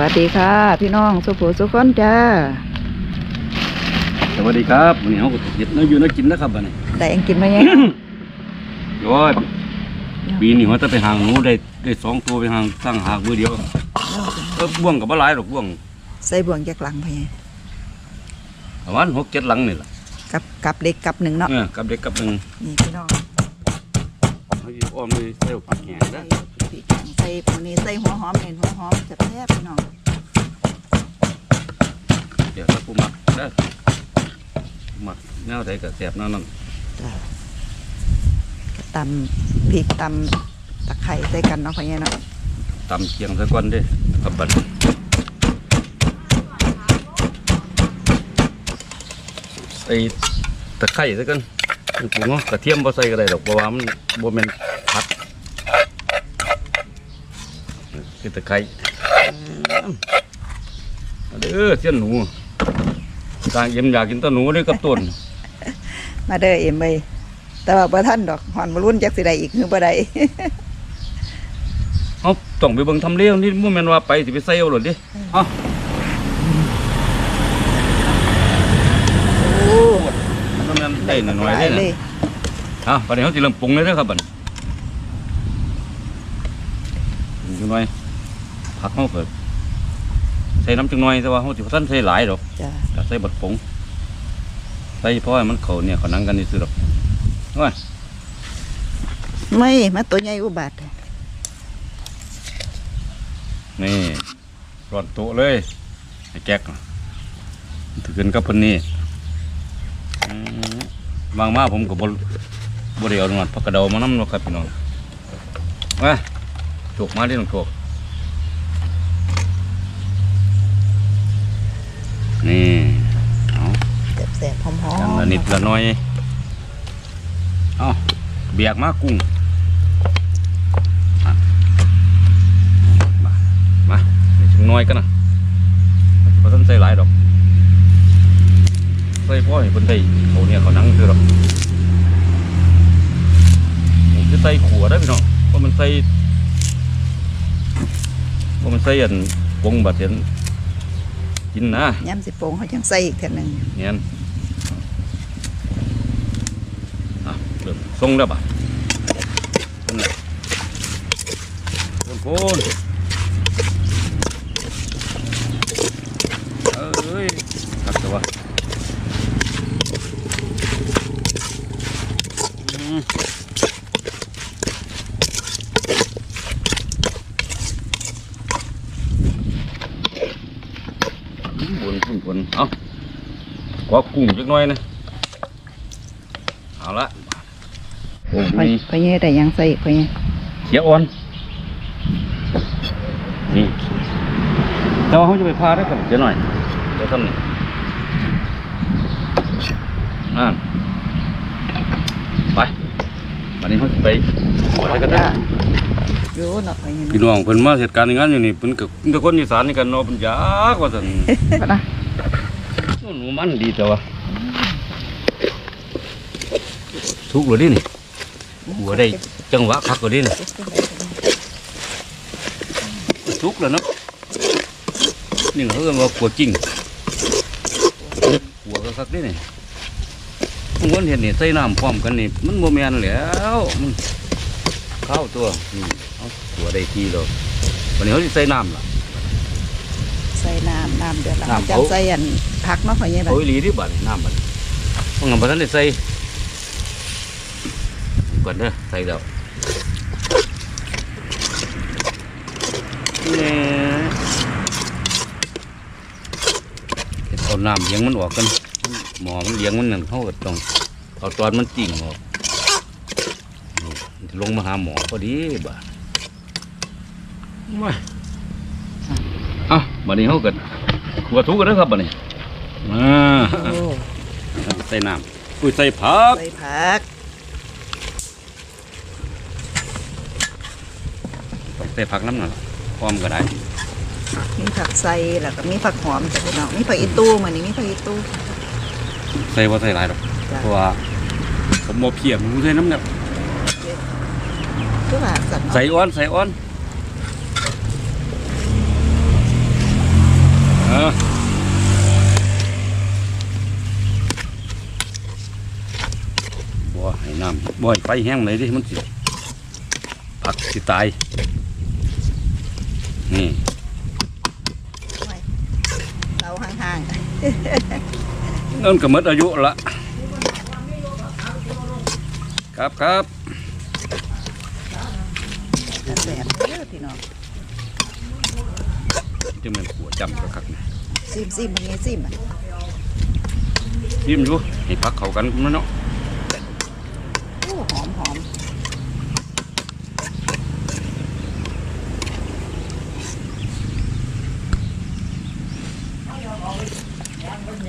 วัสดีค่ะ พี่น้องสุภูสุขคนจ้า สวัสดีครับวันนี้เขาก็เห็ดเนื้ออยู่เนื้อกินนะครับวันนี้ได้เองกินมายัง โอ้ยปีนี้ว่าจะไปหางหนูได้ได้สองตัวไปหางสร้างหากมือเดียวเออบ่วงกับบ่หลายหรอกบ่วงใส่บ่วงจากหลังไปประมาณหกเจ็ดหลังนี่แหละกับกับเล็กกับหนึ่งเนาะเออกับเด็กกับหนึ่งนี่พี่น้องเขาสิอ้อมเลยใส่ผักแห้งใส่นะ พริกแกงใส่ปูนี่ใส่หัวหอมเน้นหัวหอมจะแซ่บพี่น้องเดี๋ยวถ้ากูมักได้อมักแนวใดก็แซ่บแนั่นนั่นจ้าก็ตำพริกตำตะไคร้ใส่กันเนาะพ่อใหญ่เนาะตำเคียงซะก่อนเด้ครับบัดใส่ตะไคร้ซะก่อนปรุงเนาะกระเทียมบ่ใส่ก็ได้ดอกเพราะว่ามันบ่แม่นผัด คือตะไคร้มาเด้อเสี้ยนหนูกลางเย็นอยากกินแตะหนูนี่กับต้นมาเด้อเอ็มเอ้ยแต่ว่าบ่ทันดอกหอนบ่รุ่นจักสิได้อีกคือบ่ได้เอาต้องไปเบิ่งทำเลวนี่บ่แม่นว่าไปสิไปใส่เอาหล่นดิเอ้าโอ้มันแม่นได้หน่อยๆหเด้ลานะเลยอะบัดนี้เขาสิเริ่มปรุงเลยเด้อครับบัดนี้ปรุงจังหน่อย ผักเขาเปิดใส่น้ำจังหน่อยแต่ว่าเขาสิบ่ทันใส่หลายดอกจ้าก็ใส่บัดผงใส่เพราะให้มันเข้าเนี่ยเขานังกันนี่ซื่อดอกว่าไม่มาตัวใหญ่อุบาทนี่ร้อนโตะเลยไอ้แก๊กน่ะถือกันกับเพิ่นนี่อืมบางมาผมก็บ่บ่ได้เอาหนวดผักกระเดามานํเนาะครับพี่น้องว่าโฉกมาดิน้องโฉกนี่เอา แซ่บๆหอมอย่างๆละนิดละหน้อยเอาเบียกมากุ้งอะมามาเดี๋ยวชิมน้อยกันนะเพราะท่านใส่หลายดอกใส่พ่อให้คนได้เขาเนี่ยเขานั่งคือหรอกผมจะใส่ขัวได้พี่น้องเพราะมันใส่เพราะมันใส่อันวงบัดเห็นกินนะยำสิโป่งเขาจังใส่อีกเท่านึงเนียนอะ เริ่มทรงแล้วป่ะทรงแล้วโคน เอ้ยขัดตัวอืมบนพุ่นบนเอากว่ากุ้งจักหน่อยนะเอาละโอ้พ่อมีพ่อใหญ่ได้หยังใส่อีกพ่อใหญ่เขียวอ่อนนี่แต่ว่าเขาจะไปพาได้กับเดี๋ยวหน่อยเดี๋ยวทำนี่อ่าไปวันนี้เขาจะไปหัวอะไรกันนะอยู่เนาะพ่อใหญ่พี่น้องเพิ่นมาเหตุการณ์อย่างนั้นอยู่นี่เพิ่นกับเพิ่นกับคนอีสานนี่กันเนาะเพิ่นยากว่าซั่นปะนะโอ้หนูมันดีแต่ว่าทุกเลยดินี่ หัวได้จังหวะคักเลยดินี่ทุกแล้วเนาะนี่เขาเรียกว่าขัวจริงหัวก็คักดินี่มันวนเห็นนี่ใส่น้ำพร้อมกันนี่มันโมแมนแล้วมันเข้าตัวนี่เอาหัวได้ทีแล้ววันนี้เขาจะใส่น้ำล่ะใส่น้ำน้ำเดือดแล้วน้ำจัเอางใส่อันผักเนาะพ่อใหญ่บัดโอ้ยหลีที่บัดนี่น้ำบัดเพราะงั้นบัดนั้นได้ใส่ ก่อนเด้อใส่แล้วนี่เอาน้ำเลี้ยงมันออกกันหมอมันเลี้ยงมันนั่นเขาก็ต้องเอาตอนมันติ่งออกนี่มันจะลงมาหาหมอพอดีบ่าดมาอะบัดนี้เขาเกิดขัวทุกกันนะครับบัดนี้มาโอ้ใส่น้ำอุ้ยใส่ผัก ใส่ผัก ใส่ผักน้ำหน่อยพร้อมก็ได้ มีผักไซแล้วก็มีผักหอมจากพี่น้องมีผักอีตู้มันนี่มีผักอีตู้ ใส่ว่าใส่ไรหรอกเพราะว่าผมบ่เพียมผมใส่น้ำเนี่ยใส่อ้อนใส่อ้อนบ่ให้น้ำบ่ให้ไปแห้งเลยดิมันสิปักสิตาย ห่างเอิ้นก็หมดอายุละครับครับๆแสบๆเด้อพี่น้องจะเป็นขัวจำกระคักนี่ซิมซิมมันนี้ซิมอะชิมอยู่ให้พักเข้ากันมันเนาะ โอ้หอมหอม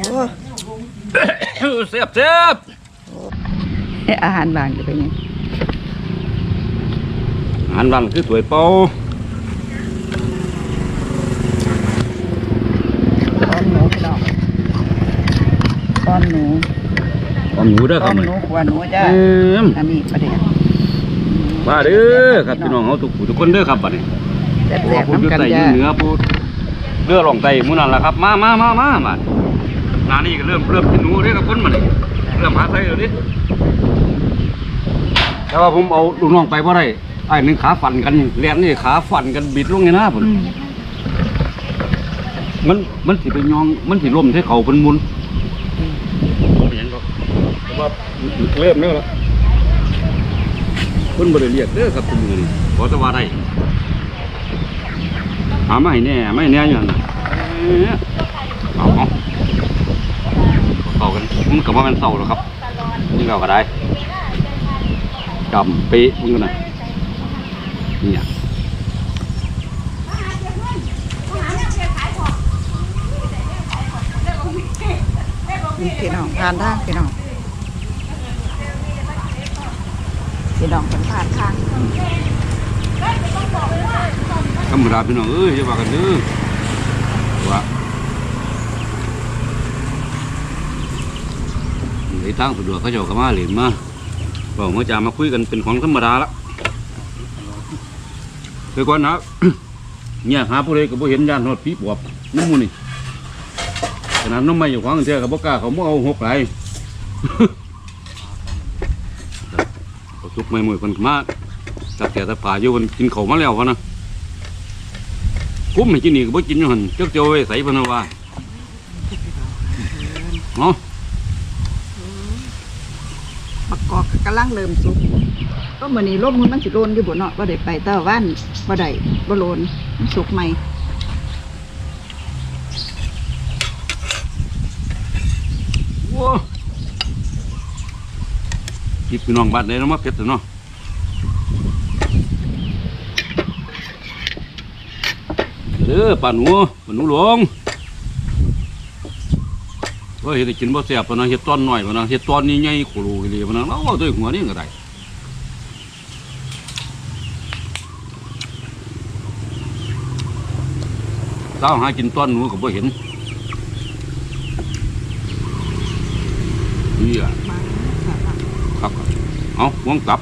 โอ้ เสียบเสียบเอ๊ะอาหารบางจะเป็นยังอาหารวันคือถ้วยเป่าก้อนหนูพี่น้องก้อนหนูของหนูเด้อคก้รัอบนนี่หนูขวานหนูจ้าเอิ่มอันนี้ประเดี๋ยวมาเด้อครับพี่น้องเฮาทุกผู้ทุกคนเด้อครับบัดนี้แสบผู้ๆอยู่น้ำกันใต้อจ้า ยู่เหนือผู้เรือลงใต้หมู่นั่นล่ะครับ มามามามาบัดห น้านี้ก็เริ่มเริ่มกินหนูเด้อครับคนบัดนี้เริ่มหาใส่แล้วดิแต่ว่าผมเอาลูกน้องไปบ่ได้ไอ้หนึงขาฟันกันแล่นนี่ขาฟันกันบิดลงนี่นะพุ่นอืมมันมันสิไปยอง มันสิล่มใส่เขาเป็นมุนเห็นก็ว่าเริ่มแล้วล่ะคนบริเรียกเด้อครับคุณมือนี่ขอแตะว่าได้หาไม่แน่ไม่แน่อย่างนั้นเอ้ยเอาเอาเข้า กันมันกับว่ามันเศร้าหรอกครับนี่เราก็ได้จำเป๊ะมึงกันนะเนี่ยนี่พี่น้องทานทางพี่น้องพี่น้องเป็นผ่านทางธรรมดาพี่น้องเอ้ยอย่าว่ากันเด้อว่าใน ทางสะดวกเขาเจ้าก็มาเหรียญมาบอกมาจะมาคุยกันเป็นของธรรมดาละเดี๋ยก่อนนะเนี่ยหาผู้ใดก็บ่เห็นยานหอดผีปอบน้ำมูนี่ขนาดน้ำไม่อยู่ขวางเสียกับบ่กล้าเขาบ่เอาหกไหลเขาซุกไม่หมวยคนมาจับแก่ตะป่าอยู่มันกินเขามาแล้วพะนะคุ้มให้กินนี่ก็บ่กินอยู่หันเจ้าเจ้าไว้ใส่พนว่าเนาะ มะ กอกกำลังเริ่มสุกก็มือนี้ลมมันมันสิโลนอยู่บ่เนาะบ่ได้ไปแต่ว่านบ่ได้บ่โลนสุกใหม่โว้จิบพี่น้องบ้านไหนเนาะมาเผ็ดเถอะเนาะเด้อป้าหนูป้าหนูหลวง เฮ็ดให้กินบ่แซ่บปะนะเฮ็ดตอนน้อยปะนะเฮ็ดตอนนี้ใหญ่โคโลอีหลีปะนะเราเอาด้วยหัวนี่ก็ได้เช้าหากินตอนหนูก็บ่เห็นนี่อะครับเอาวงกลับ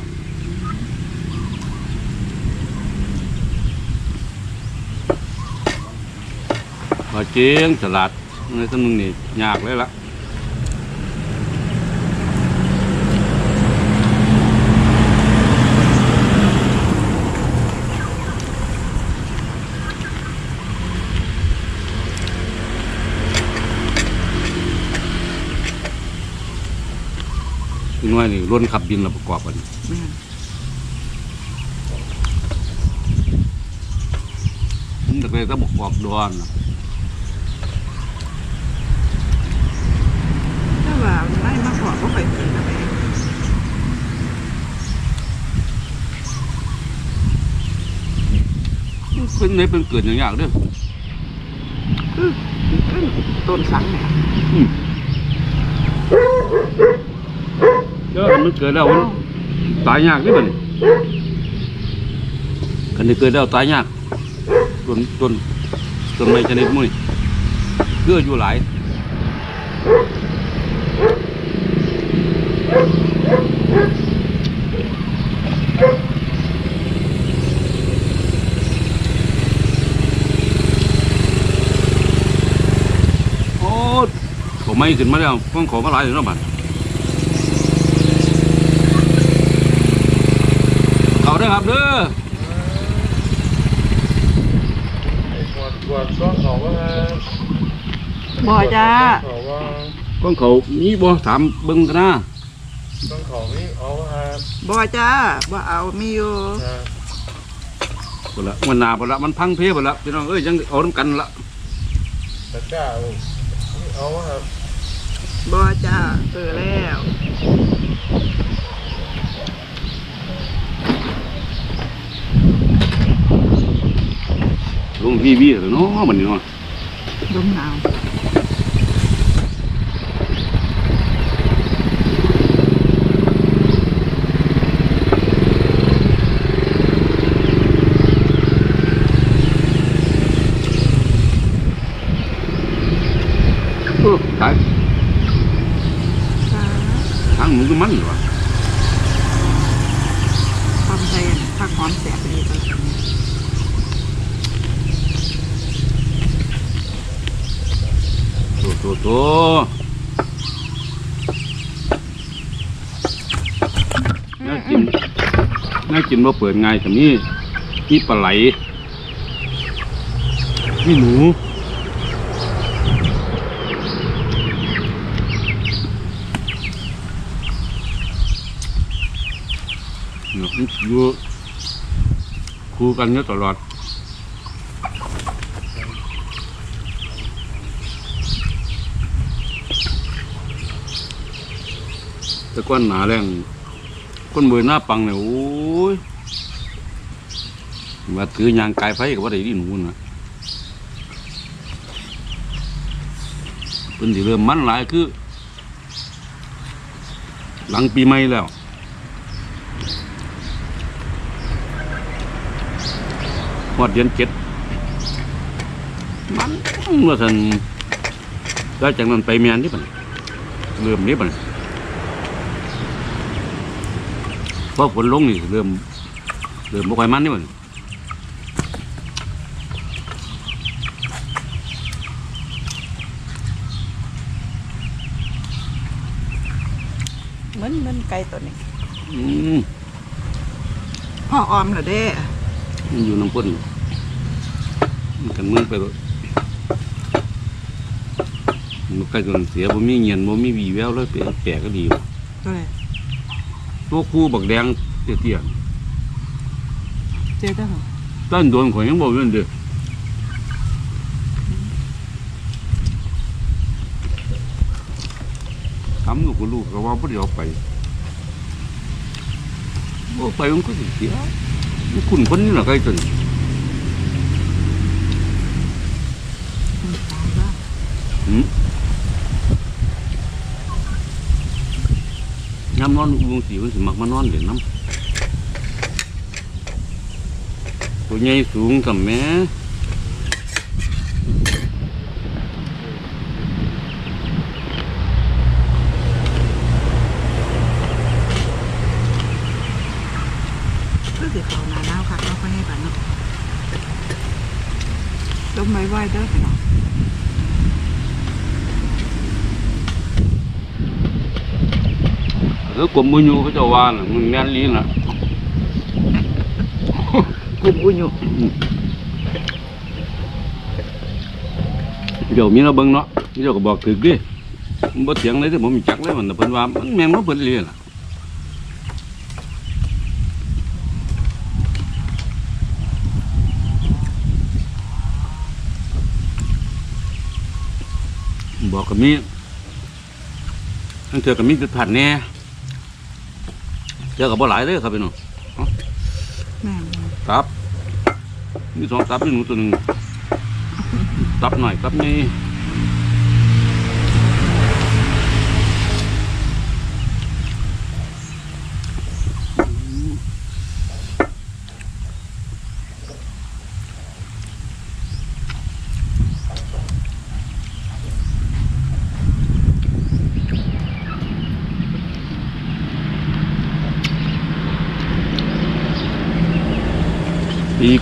พอเจียงฉลาด ในสมึงนี่ยากเลยละน้อยนี่ล้นขับบินเราประกอบกันแม่นมันตะเลยต้องประกอบดอนนะ ถ้า ว่าไม่มาขอบ่ค่อยกินนะแม่เป็นในเป็นเกิดอย่างยากเด้อคือคือต้นสังเนี่ยอืมเด้อมันเกิดแล้วมันตายยากเด้อบัดนี้คันนี้เกิดแล้วตายยากต้นต้นต้นไม้ชนิดหมื้นี่เกืออยู่หลาย โอ้ขอไม้ขึ้นมาแล้วต้องขอมาหลายอยู่เนาะบัดเด้อครับเด้อกดกดก้อนเขาว่าบ่จ้า เขาว่า ก้องเขามีบ่ถามเบิ่งกันนะก้อนเขานี่เอาว่าบ่จ้าบ่เอามีอยู่นะพุ่นละมันหนาพุ่นละมันพังเพพุ่นละพี่น้องเอ้ยยังเอาน้ำกันละแต่จ้านี่เอาว่าบ่จ้าเออแล้วลงทีวีเลยเนาะมันนี่เนาะ ลมหนาว เออตาย จ้า ทางมึงก็มันวะ ความใจถ้าหอมแสบดีเลย โตโตโตน่ากินน่ากิน ว่าเปิดง่ายแต่นี่นี่ปลาไหลนี่หนูเนาะมันอยู่คู่กันอยู่ตลอดแต่ก้อนหนาแรงก้นเบอหน้าปังเนี่ยโอ้ย ว่าถือยางกายไฟกับว่าได้ดีหนูนนะเป็นสิเริ่มมันหลายคือ หลังปีใหม่แล้วหอดเดือนเจ็ดมันว่าสันแล้จากนั้นไปเมียนที่ปันเริ่มนี้ปันพอฝนลงนี่เริ่มเริ่มบ่ค่อยมันนี่มัน เหมือนเหมือน ไก่ตัวนี้อืมพ่อออมเหรอเด้มันอยู่น้ำพ่นมันกันมึงไปเลยมันใกล้จนเสียบ่มีเงียนบ่มีวีแววเลยแปลกแปลกก็ดีว่ะตัวไหนตัวคู่บักแดงเตี้ยเจ๊เจ้าเหรอๆต้นโดนข่อยยังบ่เว้นเด้อทำลูกกับลูกก็ว่าบ่ได้เอาไป โอ้ไปมันก็เสียคุณคนนี้ล่ะใกล้จนน้ำนอนวงสีมันสิมักมานอนเด่นน้ำตัวใหญ่สูงกับแม่ ก็สิเขาหนาหนาวคักเราค่อยให้บันเนาะลมไว้ไว้เด้อพี่น้อง เออ กลมบุญยูเขาเจะว่าน่ะมันแม่นลีน่ะกลุ่มอุญุเดี๋ยวมีเราเบิ่งเนาะมีเราก็บอกถึกดิมันบ่เถียงเลยที่ผมมีจักเลยมันน่ะเพิ่นว่ามันแม่นบ่เพิ่นเรียนน่ะบอกกับมีทั้งเทื่อกับมีจุดผ่านแหน่ เจอกับบ่หลายเด้อครับพี่น้องแม่นตับมีสองตับมีหนูตัวหนึ่งตับหน่อยตับนี่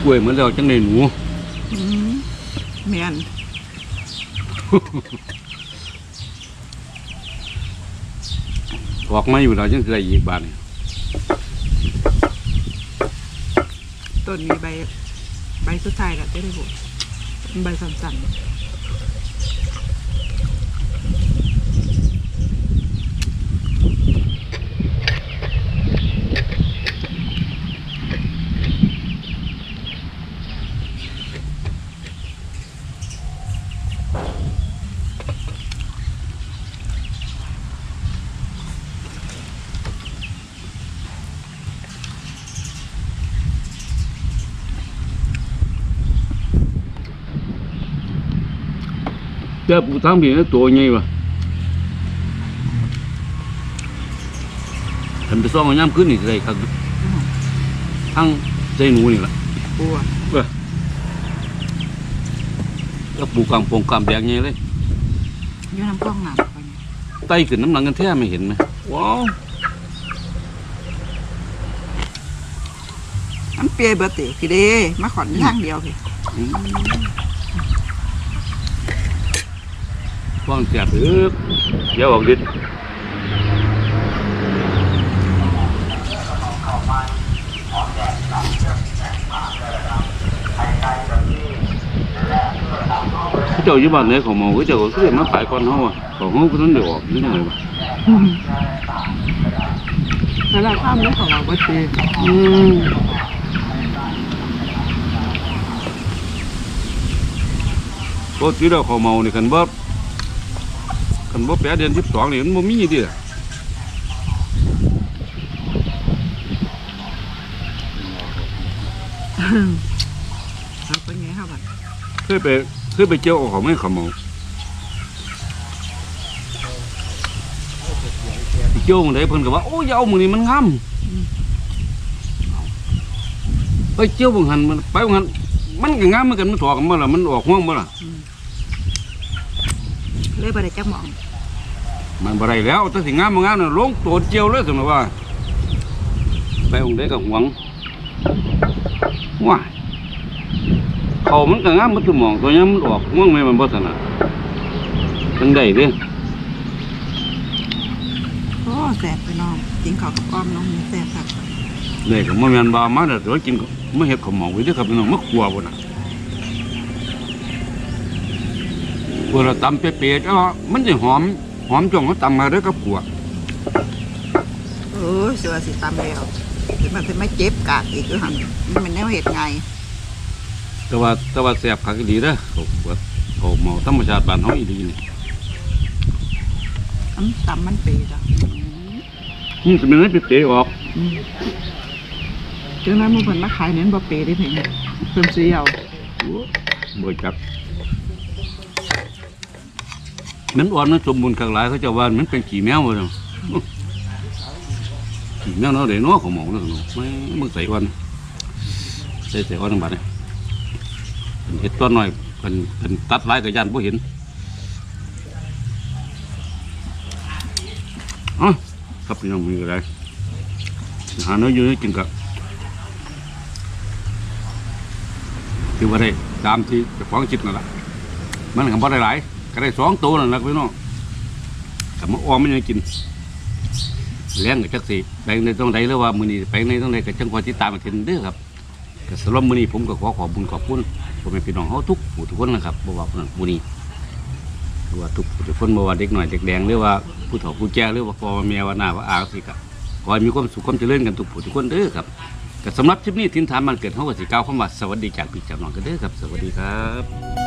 กล้วยเหมือนแล้วจังในหนูอืมแม่นออกมาอยู่แล้วจังสิได้อีกบาทนี่ต้นมีใบ ใบสุดท้ายแล้วจะได้บุเป็นใบสั่นเจ้าปูทั้งเบียร์ตัวใหญ่วะทำไปซ่องเอาย่ำขึ้นนี่สิได้ครับทั้งใจหนูนี่แหละๆบัวแล้วปูกลางโปงกลางแดงใหญ่เลยอยืนน้ำกล้องหนามไปเนี่ยไต่ขึ้นน้ำหลังกันแท้ไม่เห็นไหมว้าวน้ำเปียเบอร์ติพี่เด้มาขอนทางเดียวพี่ อืม ว่างแสบเออเดี๋ยวออกดิดเจ้าอยู่บ้านไหนของหมอเจ้าก็คือมาขายก่อนเฮาอะของเฮาก็นั้นเดี๋ยวออกนี่ยังไงวะแล้วเราข้ามไม่ของเราก็ตีอืมปกติเราเขาเมานี่คันบ่ คันบ่แปดเดือนสิบสองนี่มันบ่มีดิเราเป็นไงครับบัดเคยไปเคยไปเจียวเอาเขาไม่เขาเมาไปเจียวมึงไดเพิ่นก็ว่าโอ้ยอย่าเอามึงนี่มันงามไปเจียวมึงหันมันไปมึงหันมันก็งามเหมือนกันมันถอกันบ่ล่ะมันออกห่วงบ่ล่ะ เลยบ่ได้จักหมอง มันบ่ได้แล้วแต่สิงามบ่งามน่ะลงโตนเจียวเลยสมมุติว่า ไปองค์ใดก็หวงว้ายเขามันก็งามมันตุหมองตัวนี้มันออกห่วงแม่มันบ่ถนัดจังได้เด้โอ้แสบไปน้องกินข้าวกับอ้อมน้องแสบครับ เลยก็บ่แม่นว่ามาเด้อเดี๋ยวกินก็มาเฮ็ดข้าวหมองไว้เด้อครับพี่น้องมาคั่วบ่น่ะ วกเราตำเป๊ะๆจ้ามันสิหอม หอมจ่องเขาตำมาเด้อกับขัวโอ้ยเสือสิตามแล้วถึงมันจะไม่เจ็บกากอีกคือหันมันเป็นแนวเหตุไงแต่ว่าแต่ว่าแซ่บคักอีหลีเด้อเขาขัวเขาหมอธรรมชาติบ้านเฮาอีหลีนี่อันตำมันปีจ้ะอืมสิมันให้เป๊ะๆออกถึงนั้นมันเพิ่นมาขายเน้นบ่เปได้เพิ่นเพิ่มสีเอาบ่จับ มันอ่อนมันสมบูรณ์ข้างหลายเขาจะว่ามันเป็นขี้แมวบ่เนาะขี้แมวเนาะเด้เนาะของหมอเนาะไม่มึงใส่อ่อนใส่ใส่อ่อนทั้งบัดนี่เฮ็ดตัวน้อยเพิ่นเพิ่นตัดหลายก็ย่านบ่เห็นอ๋อครับพี่น้องมีอะไรหาเนื้ออยู่ให้กินกับคือว่าได้ตามที่จะฟ้าของจิตนั่นแหละมันก็บ่ได้หลาย ก็ได้สองตัวนั่นแหละพี่น้องกับมาออมไมันยังกินเลี้ยงกับจักสีแปลงในต้องใดหรือว่ามือนี้แปลงในต้องใดกับจังหวัดที่ตามมาเห็นเด้อครับก็สำหรับมือนี้ผมก็ขอขอบคุญขอบคุณผมเป็นพี่น้องเขาทุกผู้ทุกคนนะครับบ่ว่าคนนั้นผู้นี้หรือว่าทุกผู้ทุกคนบ่ว่าเด็กหน่อยเด็กแดงหรือว่าผู้เฒ่าผู้แก่หรือว่าพ่อแม่ว่าหน้าว่าอาสิกะขอให้มีความสุขความเจริญกันทุกผู้ทุกคนเด้อครับก็สำหรับคลิปนี้ทินฐานมันเกิดเฮาก็สิกล่าวคำว่าสวัสดีจากพี่จากน้องกันเด้อครับ สวัสดีครับ